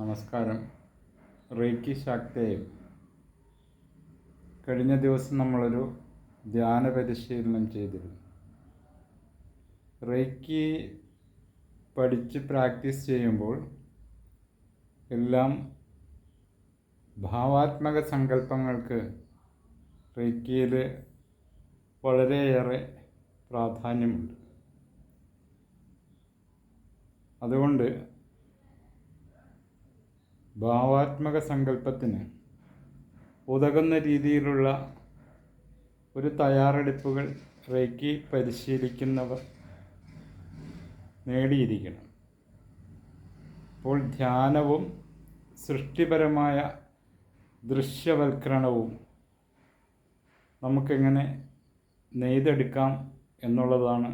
നമസ്കാരം. റേക്കി ശാക്തേവ് കഴിഞ്ഞ ദിവസം നമ്മളൊരു ധ്യാന പരിശീലനം ചെയ്തിരുന്നു. റേക്കി പഠിച്ച് പ്രാക്ടീസ് ചെയ്യുമ്പോൾ എല്ലാം ഭാവാത്മക സങ്കല്പങ്ങൾക്ക് റേക്കിയിൽ വളരെയേറെ പ്രാധാന്യമുണ്ട്. അതുകൊണ്ട് ഭാവാത്മക സങ്കല്പത്തിന് ഉതകുന്ന രീതിയിലുള്ള ഒരു തയ്യാറെടുപ്പുകൾ റേക്കി പരിശീലിക്കുന്നവർ നേടിയിരിക്കണം. അപ്പോൾ ധ്യാനവും സൃഷ്ടിപരമായ ദൃശ്യവൽക്കരണവും നമുക്കെങ്ങനെ നെയ്തെടുക്കാം എന്നുള്ളതാണ്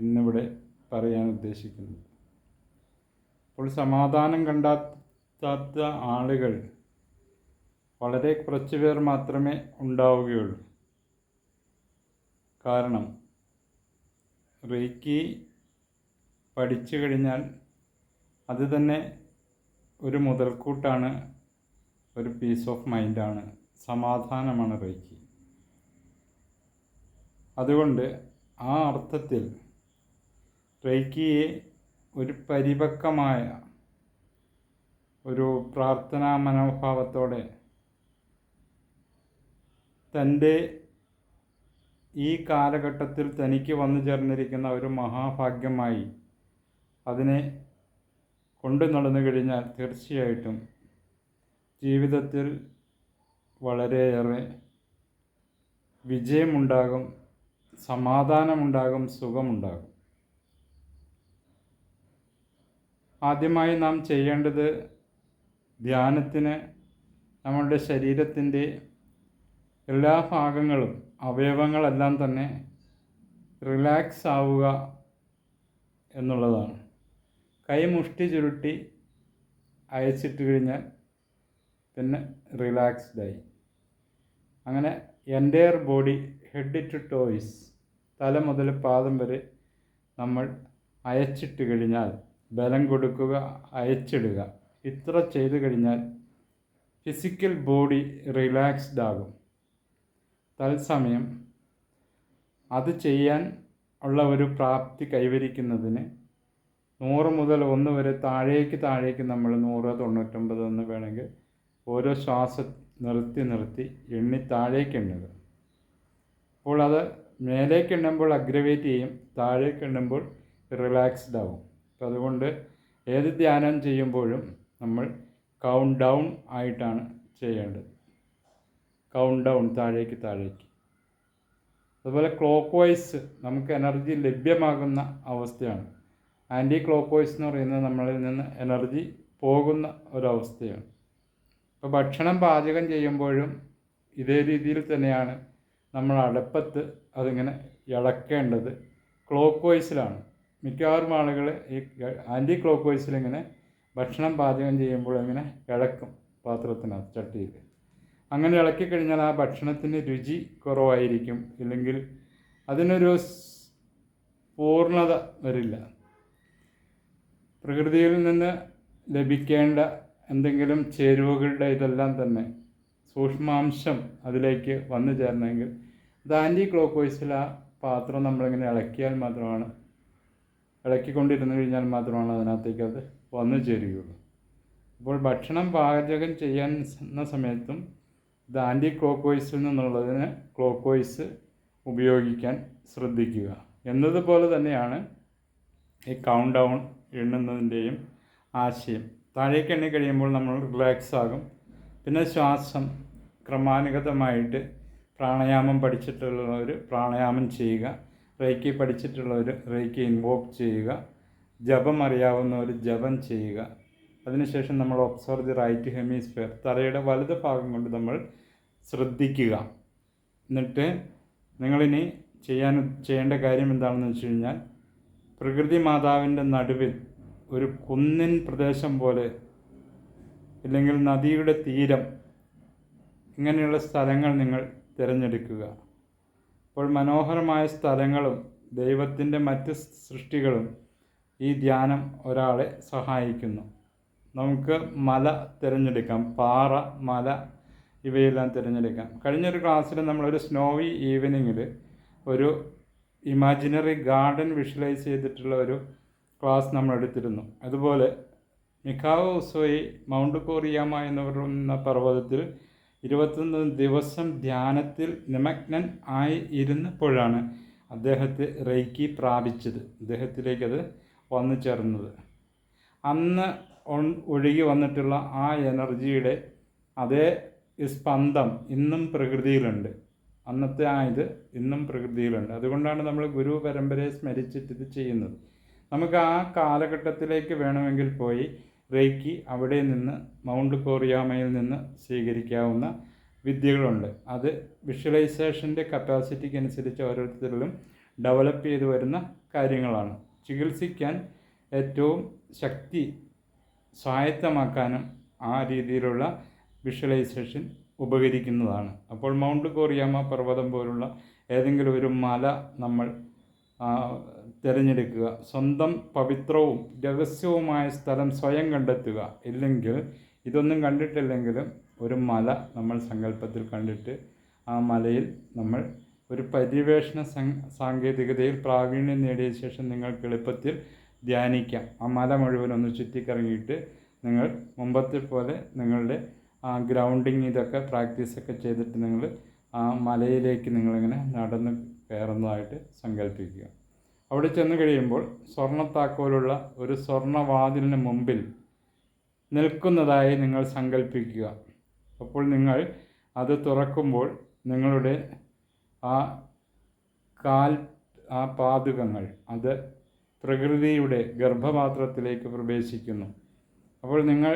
ഇന്നിവിടെ പറയാൻ ഉദ്ദേശിക്കുന്നത്. അപ്പോൾ സമാധാനം കണ്ടെത്താത്ത ആളുകൾ വളരെ കുറച്ച് പേർ മാത്രമേ ഉണ്ടാവുകയുള്ളൂ. കാരണം റേക്കി പഠിച്ചു കഴിഞ്ഞാൽ അത് തന്നെ ഒരു മുതൽക്കൂട്ടാണ് ഒരു പീസ് ഓഫ് മൈൻഡാണ് സമാധാനമാണ് റേക്കി അതുകൊണ്ട് ആ അർത്ഥത്തിൽ റേക്കിയെ ഒരു പരിപക്വമായ ഒരു പ്രാർത്ഥനാ മനോഭാവത്തോടെ തന്റെ ഈ കാലഘട്ടത്തിൽ തനിക്ക് വന്നു ചേർന്നിരിക്കുന്ന ഒരു മഹാഭാഗ്യമായി അതിനെ കൊണ്ടു നടന്നു കഴിഞ്ഞാൽ തീർച്ചയായിട്ടും ജീവിതത്തിൽ വളരെയേറെ വിജയമുണ്ടാകും സമാധാനമുണ്ടാകും സുഖമുണ്ടാകും. ആദ്യമായി നാം ചെയ്യേണ്ടത് ധ്യാനത്തിന് നമ്മളുടെ ശരീരത്തിന്റെ എല്ലാ ഭാഗങ്ങളും അവയവങ്ങളെല്ലാം തന്നെ റിലാക്സ് ആവുക എന്നുള്ളതാണ്. കൈ മുഷ്ടി ചുരുട്ടി അയച്ചിട്ട് കഴിഞ്ഞാൽ പിന്നെ റിലാക്സ്ഡായി അങ്ങനെ entire body head to toes തല മുതൽ പാദം വരെ നമ്മൾ അയച്ചിട്ട് കഴിഞ്ഞാൽ ബലം കൊടുക്കുക അയച്ചിടുക. ഇത്ര ചെയ്തു കഴിഞ്ഞാൽ ഫിസിക്കൽ ബോഡി റിലാക്സ്ഡ് ആകും. തത്സമയം അത് ചെയ്യാൻ ഉള്ള ഒരു പ്രാപ്തി കൈവരിക്കുന്നതിന് നൂറ് മുതൽ ഒന്ന് വരെ താഴേക്ക് താഴേക്ക് നമ്മൾ നൂറ് തൊണ്ണൂറ്റൊമ്പത് എന്ന് വേണമെങ്കിൽ ഓരോ ശ്വാസം നിർത്തി നിർത്തി എണ്ണി താഴേക്ക് എണ്ണുക. അപ്പോൾ അത് മേലേക്ക് എണ്ണുമ്പോൾ അഗ്രവേറ്റ് ചെയ്യും താഴേക്ക് എണ്ണുമ്പോൾ റിലാക്സ്ഡ് ആവും. അപ്പോൾ അതുകൊണ്ട് ഏത് ധ്യാനം ചെയ്യുമ്പോഴും നമ്മൾ കൗണ്ട് ഡൗൺ ആയിട്ടാണ് ചെയ്യേണ്ടത്. കൗണ്ട് ഡൗൺ താഴേക്ക് താഴേക്ക്. അതുപോലെ ക്ലോക്ക് വൈസ് നമുക്ക് എനർജി ലഭ്യമാകുന്ന അവസ്ഥയാണ്. ആന്റി ക്ലോക്ക് വൈസ് എന്ന് പറയുന്നത് നമ്മളിൽ നിന്ന് എനർജി പോകുന്ന ഒരവസ്ഥയാണ്. അപ്പോൾ ഭക്ഷണം പാചകം ചെയ്യുമ്പോഴും ഇതേ രീതിയിൽ തന്നെയാണ് നമ്മൾ അടുപ്പത്ത് അതിങ്ങനെ ഇളക്കേണ്ടത്. ക്ലോക്ക് വൈസിലാണ് മിക്കവാറും ആളുകൾ ഈ ആന്റി ക്ലോക്ക് വൈസിൽ ഇങ്ങനെ ഭക്ഷണം പാചകം ചെയ്യുമ്പോൾ ഇങ്ങനെ ഇളക്കും പാത്രത്തിനകത്ത് ചട്ടിയിൽ അങ്ങനെ ഇളക്കി കഴിഞ്ഞാൽ ആ ഭക്ഷണത്തിന് രുചി കുറവായിരിക്കും. ഇല്ലെങ്കിൽ അതിനൊരു പൂർണത വരില്ല. പ്രകൃതിയിൽ നിന്ന് ലഭിക്കേണ്ട എന്തെങ്കിലും ചേരുവകളുടെ ഇതെല്ലാം തന്നെ സൂക്ഷ്മാംശം അതിലേക്ക് വന്നു ചേരണമെങ്കിൽ അത് ആന്റി ക്ലോക്ക് വൈസിൽ ആ പാത്രം നമ്മളിങ്ങനെ ഇളക്കിയാൽ മാത്രമാണ് ഇളക്കിക്കൊണ്ടിരുന്നു കഴിഞ്ഞാൽ മാത്രമാണ് അതിനകത്തേക്ക് അത് വന്നു ചേരുകയുള്ളൂ. ഇപ്പോൾ ഭക്ഷണം പാചകം ചെയ്യുന്ന സമയത്തും ഇത് ആന്റി ക്ലോക്ക് വൈസിൽ നിന്നുള്ളതിന് ക്ലോക്ക് വൈസ് ഉപയോഗിക്കാൻ ശ്രദ്ധിക്കുക. എന്നതുപോലെ തന്നെയാണ് ഈ കൗണ്ട് ഡൗൺ എണ്ണുന്നതിന്റെയും ആശയം. താഴേക്ക് എണ്ണി കഴിയുമ്പോൾ നമ്മൾ റിലാക്സ് ആകും. പിന്നെ ശ്വാസം ക്രമാനുഗതമായിട്ട് പ്രാണായാമം പഠിച്ചിട്ടുള്ളവർ പ്രാണായാമം ചെയ്യുക. റേക്കി പഠിച്ചിട്ടുള്ളവർ റേക്കി ഇൻവോക്ക് ചെയ്യുക. ജപം അറിയാവുന്നവർ ജപം ചെയ്യുക. അതിനുശേഷം നമ്മൾ ഒബ്സർവ് ദി റൈറ്റ് ഹെമിസ്ഫിയർ തലയുടെ വലത് ഭാഗം കൊണ്ട് നമ്മൾ ശ്രദ്ധിക്കുക. എന്നിട്ട് നിങ്ങളിനി ചെയ്യാൻ ചെയ്യേണ്ട കാര്യം എന്താണെന്ന് വെച്ച് കഴിഞ്ഞാൽ പ്രകൃതി മാതാവിന്റെ നടുവിൽ ഒരു കുന്നിൻ പ്രദേശം പോലെ ഇല്ലെങ്കിൽ നദിയുടെ തീരം ഇങ്ങനെയുള്ള സ്ഥലങ്ങൾ നിങ്ങൾ തിരഞ്ഞെടുക്കുക. അപ്പോൾ മനോഹരമായ സ്ഥലങ്ങളും ദൈവത്തിന്റെ മറ്റ് സൃഷ്ടികളും ഈ ധ്യാനം ഒരാളെ സഹായിക്കുന്നു. നമുക്ക് മല തിരഞ്ഞെടുക്കാം. പാറ മല ഇവയെല്ലാം തിരഞ്ഞെടുക്കാം. കഴിഞ്ഞൊരു ക്ലാസ്സിൽ നമ്മളൊരു സ്നോവി ഈവനിങ്ങിൽ ഒരു ഇമാജിനറി ഗാർഡൻ വിഷ്വലൈസ് ചെയ്തിട്ടുള്ള ഒരു ക്ലാസ് നമ്മൾ എടുത്തിരുന്നു അതുപോലെ മിക്കാവോ ഉസോയി മൗണ്ട് കോറിയാമ എന്ന് പറയുന്ന പർവതത്തിൽ ഇരുപത്തൊന്ന് ദിവസം ധ്യാനത്തിൽ നിമഗ്നൻ ആയി ഇരുന്നപ്പോഴാണ് അദ്ദേഹത്തെ റെയ്ക്കി പ്രാപിച്ചത്. അദ്ദേഹത്തിലേക്ക് അത് വന്നു ചേർന്നത്. അന്ന് ഒഴുകി വന്നിട്ടുള്ള ആ എനർജിയുടെ അതേ സ്പന്ദം ഇന്നും പ്രകൃതിയിലുണ്ട്. അന്നത്തെ ആ ഇത് ഇന്നും പ്രകൃതിയിലുണ്ട്. അതുകൊണ്ടാണ് നമ്മൾ ഗുരു പരമ്പരയെ സ്മരിച്ചിട്ട് ഇത് ചെയ്യുന്നത്. നമുക്ക് ആ കാലഘട്ടത്തിലേക്ക് വേണമെങ്കിൽ പോയി റേക്കി അവിടെ നിന്ന് മൗണ്ട് കോറിയാമയിൽ നിന്ന് സ്വീകരിക്കാവുന്ന വിദ്യകളുണ്ട്. അത് വിഷ്വലൈസേഷന്റെ കപ്പാസിറ്റിക്ക് അനുസരിച്ച് ഓരോരുത്തരിലും ഡെവലപ്പ് ചെയ്തു വരുന്ന കാര്യങ്ങളാണ്. ചികിത്സിക്കാൻ ഏറ്റവും ശക്തി സ്വായത്തമാക്കാനും ആ രീതിയിലുള്ള വിഷ്വലൈസേഷൻ ഉപകരിക്കുന്നതാണ്. അപ്പോൾ മൗണ്ട് കോറിയാമ പർവതം പോലുള്ള ഏതെങ്കിലും ഒരു മല നമ്മൾ തിരഞ്ഞെടുക്കുക സ്വന്തം പവിത്രവും രഹസ്യവുമായ സ്ഥലം സ്വയം കണ്ടെത്തുക ഇല്ലെങ്കിൽ ഇതൊന്നും കണ്ടിട്ടില്ലെങ്കിലും ഒരു മല നമ്മൾ സങ്കല്പത്തിൽ കണ്ടിട്ട് ആ മലയിൽ നമ്മൾ ഒരു പര്യവേഷണ സാങ്കേതികതയിൽ പ്രാവീണ്യം നേടിയ ശേഷം നിങ്ങൾക്ക് എളുപ്പത്തിൽ ധ്യാനിക്കാം. ആ മല മുഴുവൻ ഒന്ന് ചുറ്റിക്കറങ്ങിയിട്ട് നിങ്ങൾ മുമ്പത്തെ പോലെ നിങ്ങളുടെ ആ ഗ്രൗണ്ടിങ് ഇതൊക്കെ പ്രാക്ടീസൊക്കെ ചെയ്തിട്ട് നിങ്ങൾ ആ മലയിലേക്ക് നിങ്ങളിങ്ങനെ നടന്ന് കയറുന്നതായിട്ട് സങ്കല്പിക്കുക അവിടെ ചെന്ന് കഴിയുമ്പോൾ സ്വർണത്താക്കോലുള്ള ഒരു സ്വർണവാതിലിന് മുമ്പിൽ നിൽക്കുന്നതായി നിങ്ങൾ സങ്കല്പിക്കുക അപ്പോൾ നിങ്ങൾ അത് തുറക്കുമ്പോൾ നിങ്ങളുടെ ആ കാൽ ആ പാതുകങ്ങൾ അത് പ്രകൃതിയുടെ ഗർഭപാത്രത്തിലേക്ക് പ്രവേശിക്കുന്നു. അപ്പോൾ നിങ്ങൾ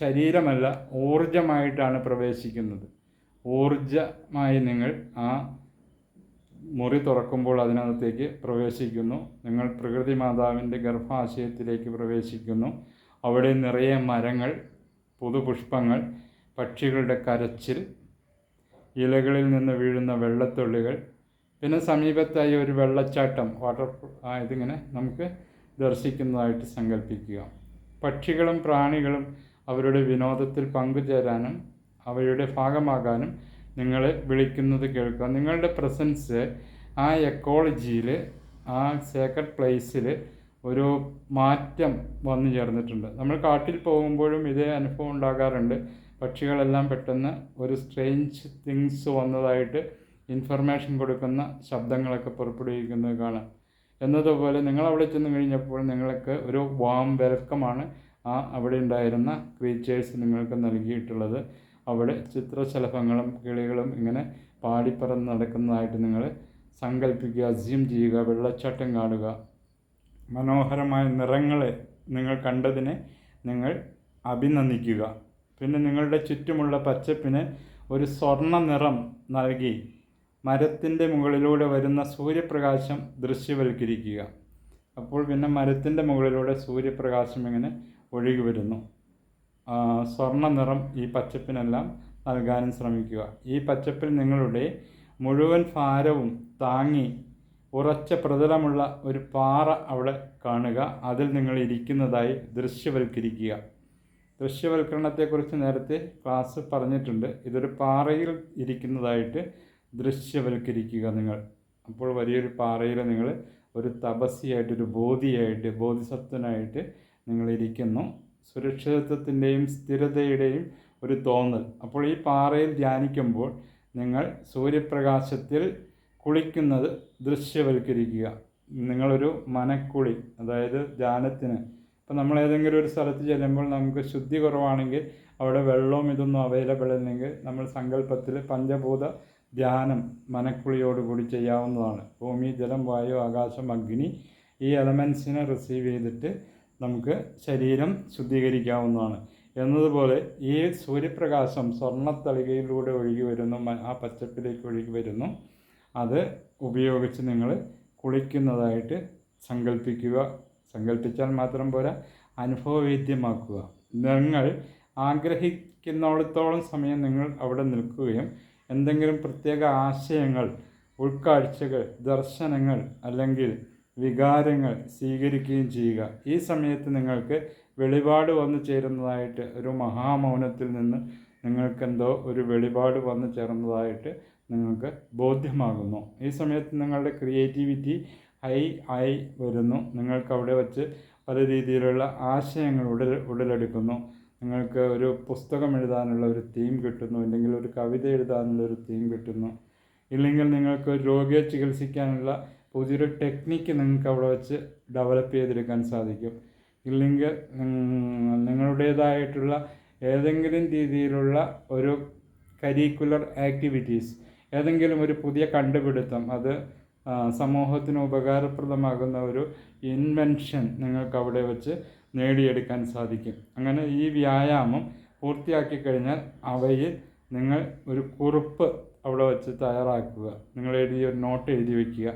ശരീരമല്ല ഊർജമായിട്ടാണ് പ്രവേശിക്കുന്നത്. ഊർജമായി നിങ്ങൾ ആ മുറി തുറക്കുമ്പോൾ അതിനകത്തേക്ക് പ്രവേശിക്കുന്നു. നിങ്ങൾ പ്രകൃതി മാതാവിന്റെ ഗർഭാശയത്തിലേക്ക് പ്രവേശിക്കുന്നു. അവിടെ നിറയെ മരങ്ങൾ പുതുപുഷ്പങ്ങൾ പക്ഷികളുടെ കരച്ചിൽ ഇലകളിൽ നിന്ന് വീഴുന്ന വെള്ളത്തുള്ളികൾ. പിന്നെ സമീപത്തായി ഒരു വെള്ളച്ചാട്ടം വാട്ടർ ഇതിങ്ങനെ നമുക്ക് ദർശിക്കുന്നതായിട്ട് സങ്കല്പിക്കുക പക്ഷികളും പ്രാണികളും അവരുടെ വിനോദത്തിൽ പങ്കുചേരാനും അവയുടെ ഭാഗമാകാനും നിങ്ങളെ വിളിക്കുന്നത് കേൾക്കുക. നിങ്ങളുടെ പ്രസൻസ് ആ എക്കോളജിയിൽ ആ സേക്രഡ് പ്ലേസിൽ ഒരു മാറ്റം വന്നു ചേർന്നിട്ടുണ്ട്. നമ്മൾ കാട്ടിൽ പോകുമ്പോഴും ഇതേ അനുഭവം ഉണ്ടാകാറുണ്ട്. പക്ഷികളെല്ലാം പെട്ടെന്ന് ഒരു സ്ട്രേഞ്ച് തിങ്സ് വന്നതായിട്ട് ഇൻഫർമേഷൻ കൊടുക്കുന്ന ശബ്ദങ്ങളൊക്കെ പുറപ്പെടുവിക്കുന്നത് കാണാം. എന്നതുപോലെ നിങ്ങൾ അവിടെ ചെന്ന് കഴിഞ്ഞപ്പോൾ നിങ്ങൾക്ക് ഒരു വാം വെൽക്കമാണ് ആ അവിടെ ഉണ്ടായിരുന്ന ക്രീച്ചേഴ്സ് നിങ്ങൾക്ക് നൽകിയിട്ടുള്ളത്. അവിടെ ചിത്രശലഭങ്ങളും കിളികളും ഇങ്ങനെ പാടിപ്പറന്ന് നടക്കുന്നതായിട്ട് നിങ്ങൾ സങ്കല്പിക്കുക അസ്യം ചെയ്യുക വെള്ളച്ചാട്ടം കാണുക. മനോഹരമായ നിറങ്ങളെ നിങ്ങൾ കണ്ടതിനെ നിങ്ങൾ അഭിനന്ദിക്കുക. പിന്നെ നിങ്ങളുടെ ചുറ്റുമുള്ള പച്ചപ്പിന് ഒരു സ്വർണ നിറം നൽകി മരത്തിന്റെ മുകളിലൂടെ വരുന്ന സൂര്യപ്രകാശം ദൃശ്യവൽക്കരിക്കുക. അപ്പോൾ പിന്നെ മരത്തിന്റെ മുകളിലൂടെ സൂര്യപ്രകാശം ഇങ്ങനെ ഒഴുകി വരുന്നു. സ്വർണ നിറം ഈ പച്ചപ്പിനെല്ലാം നൽകാനും ശ്രമിക്കുക. ഈ പച്ചപ്പിൽ നിങ്ങളുടെ മുഴുവൻ ഭാരവും താങ്ങി ഉറച്ച പ്രതലമുള്ള ഒരു പാറ അവിടെ കാണുക. അതിൽ നിങ്ങൾ ഇരിക്കുന്നതായി ദൃശ്യവൽക്കരിക്കുക. ദൃശ്യവൽക്കരണത്തെക്കുറിച്ച് നേരത്തെ ക്ലാസ് പറഞ്ഞിട്ടുണ്ട്. ഇതൊരു പാറയിൽ ഇരിക്കുന്നതായിട്ട് ദൃശ്യവൽക്കരിക്കുക നിങ്ങൾ. അപ്പോൾ വലിയൊരു പാറയിൽ നിങ്ങൾ ഒരു തപസ്സിയായിട്ട് ഒരു ബോധിയായിട്ട് ബോധിസത്വനായിട്ട് നിങ്ങളിരിക്കുന്നു സുരക്ഷിതത്വത്തിന്റെയും സ്ഥിരതയുടെയും ഒരു തോന്നൽ. അപ്പോൾ ഈ പാറയിൽ ധ്യാനിക്കുമ്പോൾ നിങ്ങൾ സൂര്യപ്രകാശത്തിൽ കുളിക്കുന്നത് ദൃശ്യവൽക്കരിക്കുക. നിങ്ങളൊരു മനക്കുളി അതായത് ധ്യാനത്തിന് ഇപ്പം നമ്മൾ ഏതെങ്കിലും ഒരു സ്ഥലത്ത് ചെല്ലുമ്പോൾ നമുക്ക് ശുദ്ധി കുറവാണെങ്കിൽ അവിടെ വെള്ളവും ഇതൊന്നും അവൈലബിൾ അല്ലെങ്കിൽ നമ്മൾ സങ്കല്പത്തിൽ പഞ്ചഭൂത ധ്യാനം മനക്കുളിയോടുകൂടി ചെയ്യാവുന്നതാണ്. ഭൂമി ജലം വായു ആകാശം അഗ്നി ഈ എലമെൻസിനെ റിസീവ് ചെയ്തിട്ട് നമുക്ക് ശരീരം ശുദ്ധീകരിക്കാവുന്നതാണ്. എന്നതുപോലെ ഈ സൂര്യപ്രകാശം സ്വർണത്തളികയിലൂടെ ഒഴുകി വരുന്നു ആ പച്ചപ്പിലേക്ക് ഒഴുകി വരുന്നു. അത് ഉപയോഗിച്ച് നിങ്ങൾ കുളിക്കുന്നതായിട്ട് സങ്കല്പിക്കുക സങ്കല്പിച്ചാൽ മാത്രം പോരാ. അനുഭവവേദ്യമാക്കുക. നിങ്ങൾ ആഗ്രഹിക്കുന്നിടത്തോളം സമയം നിങ്ങൾ അവിടെ നിൽക്കുകയും എന്തെങ്കിലും പ്രത്യേക ആശയങ്ങൾ ഉൾക്കാഴ്ചകൾ ദർശനങ്ങൾ അല്ലെങ്കിൽ വികാരങ്ങൾ സ്വീകരിക്കുകയും ചെയ്യുക. ഈ സമയത്ത് നിങ്ങൾക്ക് വെളിപാട് വന്നു ചേരുന്നതായിട്ട് ഒരു മഹാമൗനത്തിൽ നിന്ന് നിങ്ങൾക്കെന്തോ ഒരു വെളിപാട് വന്നു ചേർന്നതായിട്ട് നിങ്ങൾക്ക് ബോധ്യമാകുന്നു. ഈ സമയത്ത് നിങ്ങളുടെ ക്രിയേറ്റിവിറ്റി ഹൈ ആയി വരുന്നു. നിങ്ങൾക്ക് അവിടെ വച്ച് പല രീതിയിലുള്ള ആശയങ്ങൾ ഉടൽ ഉടലെടുക്കുന്നു. നിങ്ങൾക്ക് ഒരു പുസ്തകം എഴുതാനുള്ള ഒരു തീം കിട്ടുന്നു. അല്ലെങ്കിൽ ഒരു കവിത എഴുതാനുള്ള ഒരു തീം കിട്ടുന്നു. ഇല്ലെങ്കിൽ നിങ്ങൾക്ക് രോഗിയെ ചികിത്സിക്കാനുള്ള പുതിയൊരു ടെക്നിക്ക് നിങ്ങൾക്ക് അവിടെ വെച്ച് ഡെവലപ്പ് ചെയ്തെടുക്കാൻ സാധിക്കും. ഇല്ലെങ്കിൽ നിങ്ങളുടേതായിട്ടുള്ള ഏതെങ്കിലും രീതിയിലുള്ള ഒരു കരിക്കുലർ ആക്ടിവിറ്റീസ് ഏതെങ്കിലും ഒരു പുതിയ കണ്ടുപിടുത്തം അത് സമൂഹത്തിന് ഉപകാരപ്രദമാകുന്ന ഒരു ഇൻവെൻഷൻ നിങ്ങൾക്ക് അവിടെ വെച്ച് നേടിയെടുക്കാൻ സാധിക്കും. അങ്ങനെ ഈ വ്യായാമം പൂർത്തിയാക്കി കഴിഞ്ഞാൽ അവയിൽ നിങ്ങൾ ഒരു കുറിപ്പ് അവിടെ വെച്ച് തയ്യാറാക്കുക. നിങ്ങൾ എഴുതിയ ഒരു നോട്ട് എഴുതി വയ്ക്കുക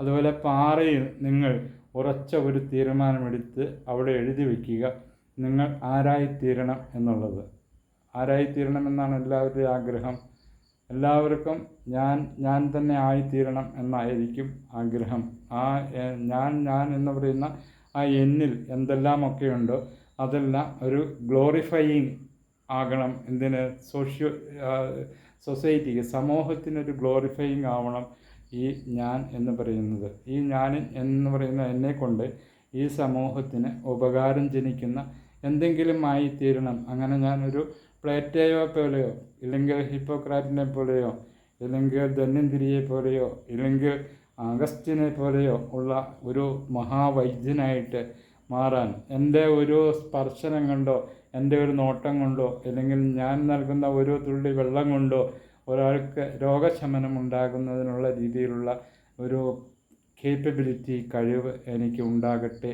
അതുപോലെ പാറയിൽ നിങ്ങൾ ഉറച്ച ഒരു തീരുമാനമെടുത്ത് അവിടെ എഴുതി വയ്ക്കുക നിങ്ങൾ ആരായിത്തീരണം എന്നുള്ളത്. ആരായിത്തീരണം എന്നാണ് എല്ലാവരുടെയും ആഗ്രഹം. എല്ലാവർക്കും ഞാൻ ഞാൻ തന്നെ ആയിത്തീരണം എന്നായിരിക്കും ആഗ്രഹം. ആ ഞാൻ ഞാൻ എന്ന് പറയുന്ന ആ എന്നിൽ എന്തെല്ലാമൊക്കെയുണ്ടോ അതെല്ലാം ഒരു ഗ്ലോറിഫയിങ് ആകണം. എന്തിന്? സോഷ്യോ സൊസൈറ്റിക്ക് സമൂഹത്തിനൊരു ഗ്ലോറിഫയിങ് ആവണം ഈ ഞാൻ എന്ന് പറയുന്നത്. ഈ ഞാൻ എന്ന് പറയുന്ന എന്നെ കൊണ്ട് ഈ സമൂഹത്തിന് ഉപകാരം ജനിക്കുന്ന എന്തെങ്കിലും ആയിത്തീരണം. അങ്ങനെ ഞാനൊരു പ്ലേറ്റയോ പോലെയോ ഇല്ലെങ്കിൽ ഹിപ്പോക്രാറ്റിനെ പോലെയോ ഇല്ലെങ്കിൽ ധന്വന്തിരിയെ പോലെയോ ഇല്ലെങ്കിൽ അഗസ്റ്റിനെ പോലെയോ ഉള്ള ഒരു മഹാവൈദ്യനായിട്ട് മാറാൻ എന്റെ ഒരു സ്പർശനം കൊണ്ടോ എന്റെ ഒരു നോട്ടം കൊണ്ടോ അല്ലെങ്കിൽ ഞാൻ നൽകുന്ന ഒരു തുള്ളി വെള്ളം കൊണ്ടോ ഒരാൾക്ക് രോഗശമനം ഉണ്ടാകുന്നതിനുള്ള രീതിയിലുള്ള ഒരു കേപ്പബിലിറ്റി കഴിവ് എനിക്ക് ഉണ്ടാകട്ടെ.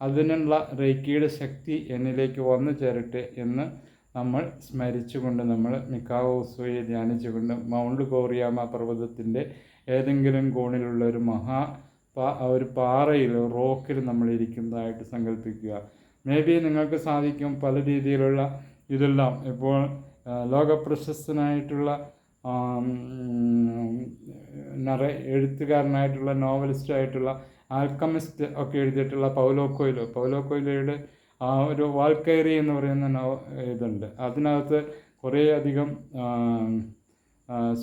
അതിനുള്ള റേക്കിയുടെ ശക്തി എന്നിലേക്ക് വന്നു ചേരട്ടെ എന്ന് നമ്മൾ സ്മരിച്ചുകൊണ്ട് നമ്മൾ മിക്കാവോ ഉത്സവയെ ധ്യാനിച്ചുകൊണ്ട് മൗണ്ട് കോറിയാമ പർവതത്തിന്റെ ഏതെങ്കിലും കോണിലുള്ള ഒരു മഹാ ഒരു പാറയിൽ റോക്കിൽ നമ്മൾ ഇരിക്കുന്നതായിട്ട് സങ്കല്പിക്കുക മേ ബി നിങ്ങൾക്ക് സാധിക്കും പല രീതിയിലുള്ള ഇതെല്ലാം. ഇപ്പോൾ ലോകപ്രശസ്തനായിട്ടുള്ള നിറ എഴുത്തുകാരനായിട്ടുള്ള നോവലിസ്റ്റായിട്ടുള്ള ആൽക്കമിസ്റ്റ് ഒക്കെ എഴുതിയിട്ടുള്ള പൗലോ കൊയ്ലോ. പൗലോ കൊയ്ലോയുടെ ആ ഒരു വാൽക്കയറി എന്ന് പറയുന്ന നോ ഇതുണ്ട്. അതിനകത്ത് കുറേ അധികം ആം,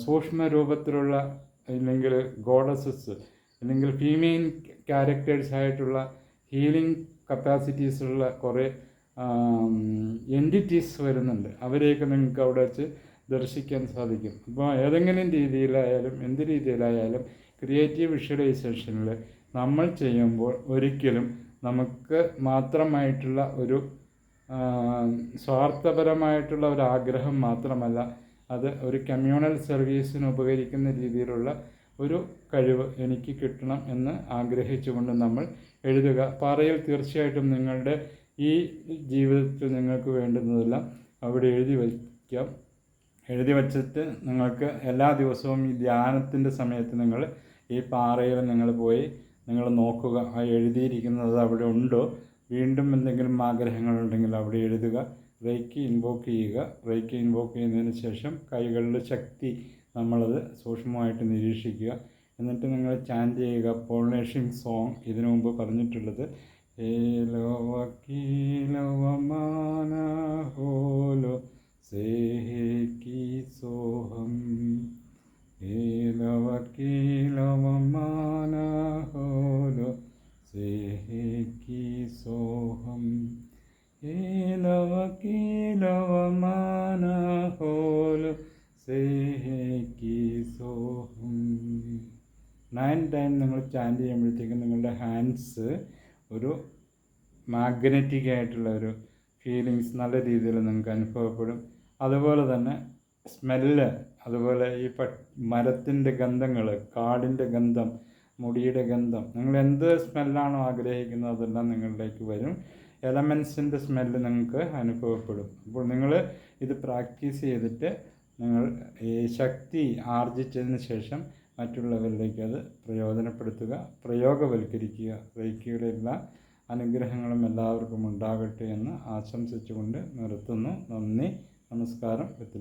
സൂക്ഷ്മ രൂപത്തിലുള്ള അല്ലെങ്കിൽ ഗോഡസസ് അല്ലെങ്കിൽ ഫീമെയിൻ ക്യാരക്ടേഴ്സ് ആയിട്ടുള്ള ഹീലിംഗ് കപ്പാസിറ്റീസ് ഉള്ള കുറേ എന്റിറ്റീസ് വരുന്നുണ്ട്. അവരെയൊക്കെ നിങ്ങൾക്ക് അവിടെ വെച്ച് ദർശിക്കാൻ സാധിക്കും. അപ്പോൾ ഏതെങ്കിലും രീതിയിലായാലും എന്ത് രീതിയിലായാലും ക്രിയേറ്റീവ് വിഷ്വലൈസേഷനിൽ നമ്മൾ ചെയ്യുമ്പോൾ ഒരിക്കലും നമുക്ക് മാത്രമായിട്ടുള്ള ഒരു സ്വാർത്ഥപരമായിട്ടുള്ള ഒരു ആഗ്രഹം മാത്രമല്ല അത് ഒരു കമ്മ്യൂണൽ സർവീസിന് ഉപകരിക്കുന്ന രീതിയിലുള്ള ഒരു കഴിവ് എനിക്ക് കിട്ടണം എന്ന് ആഗ്രഹിച്ചുകൊണ്ട് നമ്മൾ എഴുതുക. പാറയിൽ തീർച്ചയായിട്ടും നിങ്ങളുടെ ഈ ജീവിതത്തിൽ നിങ്ങൾക്ക് വേണ്ടുന്നതെല്ലാം അവിടെ എഴുതി വയ്ക്കാം. എഴുതി വച്ചിട്ട് നിങ്ങൾക്ക് എല്ലാ ദിവസവും ഈ ധ്യാനത്തിന്റെ സമയത്ത് നിങ്ങൾ ഈ പാറയിൽ നിങ്ങൾ പോയി നിങ്ങൾ നോക്കുക ആ എഴുതിയിരിക്കുന്നത് അവിടെ ഉണ്ടോ? വീണ്ടും എന്തെങ്കിലും ആഗ്രഹങ്ങളുണ്ടെങ്കിൽ അവിടെ എഴുതുക. റേക്കി ഇൻവോക്ക് ചെയ്യുക. റേക്കി ഇൻവോക്ക് ചെയ്യുന്നതിന് ശേഷം കൈകളുടെ ശക്തി നമ്മളത് സൂക്ഷ്മമായിട്ട് നിരീക്ഷിക്കുക. എന്നിട്ട് നിങ്ങൾ ചാന്റ് ചെയ്യുക. പോളിനേഷ്യൻ സോങ് ഇതിനു മുമ്പ് പറഞ്ഞിട്ടുള്ളത്. ഹോലോ സേഹി സോഹം ഏലവ കീലവമാന ഹോലോ സേഹി. സോഹം ഏലവ കീലവമാന ഹോലോ സേഹി. സോഹം നയൻ ടൈം നിങ്ങൾ ചാന്റ് ചെയ്യുമ്പോഴത്തേക്കും നിങ്ങളുടെ ഹാൻഡ്സ് ഒരു മാഗ്നറ്റിക് ആയിട്ടുള്ള ഒരു ഫീലിങ്സ് നല്ല രീതിയിൽ നിങ്ങൾക്ക് അനുഭവപ്പെടും. അതുപോലെ തന്നെ സ്മെല്ല് അതുപോലെ ഈ പ മരത്തിന്റെ ഗന്ധങ്ങൾ കാടിന്റെ ഗന്ധം മുടിയുടെ ഗന്ധം നിങ്ങൾ എന്ത് സ്മെല്ലാണോ ആഗ്രഹിക്കുന്നത് അതെല്ലാം നിങ്ങളിലേക്ക് വരും. എലമെൻസിന്റെ സ്മെല്ല് നിങ്ങൾക്ക് അനുഭവപ്പെടും. അപ്പോൾ നിങ്ങൾ ഇത് പ്രാക്ടീസ് ചെയ്തിട്ട് നിങ്ങൾ ഈ ശക്തി ആർജിച്ചതിന് ശേഷം മറ്റുള്ളവരിലേക്ക് അത് പ്രയോജനപ്പെടുത്തുക പ്രയോഗവൽക്കരിക്കുക റേക്കിയുടെ എല്ലാ അനുഗ്രഹങ്ങളും എല്ലാവർക്കും ഉണ്ടാകട്ടെ എന്ന് ആശംസിച്ചുകൊണ്ട് നിർത്തുന്നു. നന്ദി നമസ്കാരം. വിത്ത്